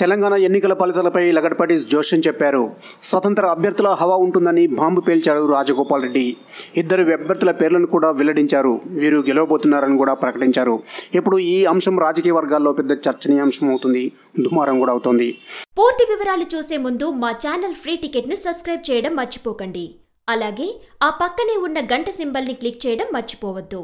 తెలంగాణ ఎన్నికల ఫలితాలపై లగడపాటి జోషన్ చెప్పారు. స్వతంత్ర అభ్యర్థుల హవా ఉంటుందని బాంబు పేల్చారు రాజగోపాల్ రెడ్డి. ఇద్దరు అభ్యర్థుల పేర్లను కూడా వెల్లడించారు. వీరు గెలవబోతున్నారని కూడా ప్రకటించారు. ఇప్పుడు ఈ అంశం రాజకీయ వర్గాల్లో పెద్ద చర్చనీయాంశం అవుతుంది. దుమారం కూడా అవుతోంది. పూర్తి వివరాలు చూసే ముందు మా ఛానల్ ఫ్రీ టికెట్ను సబ్స్క్రైబ్ చేయడం మర్చిపోకండి. అలాగే ఆ పక్కనే ఉన్న గంట సింబల్ని క్లిక్ చేయడం మర్చిపోవద్దు.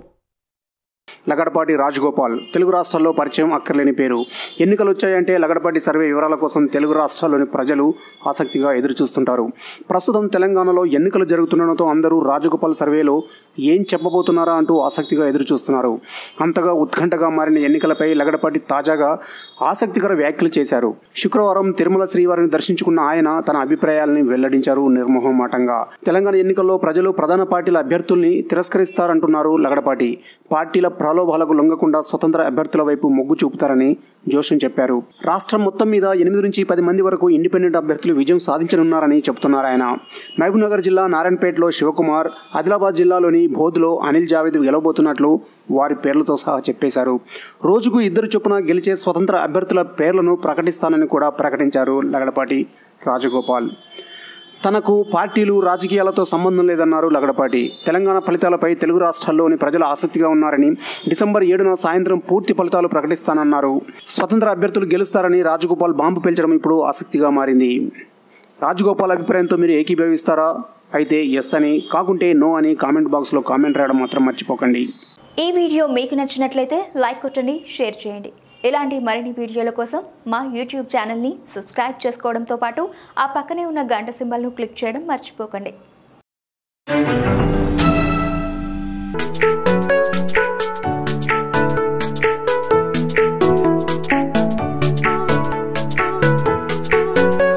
లగడపాటి రాజగోపాల్. తెలుగు రాష్ట్రాల్లో పరిచయం అక్కర్లేని పేరు. ఎన్నికలు వచ్చాయంటే లగడపాటి సర్వే వివరాల కోసం తెలుగు రాష్ట్రాల్లోని ప్రజలు ఆసక్తిగా ఎదురుచూస్తుంటారు. ప్రస్తుతం తెలంగాణలో ఎన్నికలు జరుగుతుండటంతో అందరూ రాజగోపాల్ సర్వేలో ఏం చెప్పబోతున్నారా అంటూ ఆసక్తిగా ఎదురుచూస్తున్నారు. అంతగా ఉత్కంఠగా మారిన ఎన్నికలపై లగడపాటి తాజాగా ఆసక్తికర వ్యాఖ్యలు చేశారు. శుక్రవారం తిరుమల శ్రీవారిని దర్శించుకున్న ఆయన తన అభిప్రాయాలని వెల్లడించారు నిర్మోహమాటంగా. తెలంగాణ ఎన్నికల్లో ప్రజలు ప్రధాన పార్టీల అభ్యర్థుల్ని తిరస్కరిస్తారంటున్నారు లగడపాటి. పార్టీల ప్రలోభాలకు లొంగకుండా స్వతంత్ర అభ్యర్థుల వైపు మొగ్గు చూపుతారని జోషన్ చెప్పారు. రాష్ట్రం మొత్తం మీద ఎనిమిది నుంచి పది మంది వరకు ఇండిపెండెంట్ అభ్యర్థులు విజయం సాధించనున్నారని చెబుతున్నారు ఆయన. మహబూబ్నగర్ జిల్లా నారాయణపేటలో శివకుమార్ ఆదిలాబాద్ జిల్లాలోని బోధ్లో అనిల్ జావేద్ గెలవబోతున్నట్లు వారి పేర్లతో సహా చెప్పేశారు. రోజుకు ఇద్దరు చొప్పున గెలిచే స్వతంత్ర అభ్యర్థుల పేర్లను ప్రకటిస్తానని కూడా ప్రకటించారు లగడపాటి రాజగోపాల్. తనకు పార్టీలు రాజకీయాలతో సంబంధం లేదన్నారు లగడపాటి. తెలంగాణ ఫలితాలపై తెలుగు రాష్ట్రాల్లోని ప్రజలు ఆసక్తిగా ఉన్నారని డిసెంబర్ ఏడున సాయంత్రం పూర్తి ఫలితాలు ప్రకటిస్తానన్నారు. స్వతంత్ర అభ్యర్థులు గెలుస్తారని రాజగోపాల్ బాంబు పేల్చడం ఇప్పుడు ఆసక్తిగా మారింది. రాజగోపాల్ అభిప్రాయంతో మీరు ఏకీభవిస్తారా? అయితే ఎస్ అని కాకుంటే నో అని కామెంట్ బాక్స్లో కామెంట్ రాయడం మాత్రం మర్చిపోకండి. ఈ వీడియో మీకు నచ్చినట్లయితే లైక్ కొట్టండి షేర్ చేయండి. ఇలాంటి మరిన్ని వీడియోల కోసం మా యూట్యూబ్ ఛానల్ని సబ్స్క్రైబ్ చేసుకోవడంతో పాటు ఆ పక్కనే ఉన్న గంట సింబల్ను క్లిక్ చేయడం మర్చిపోకండి.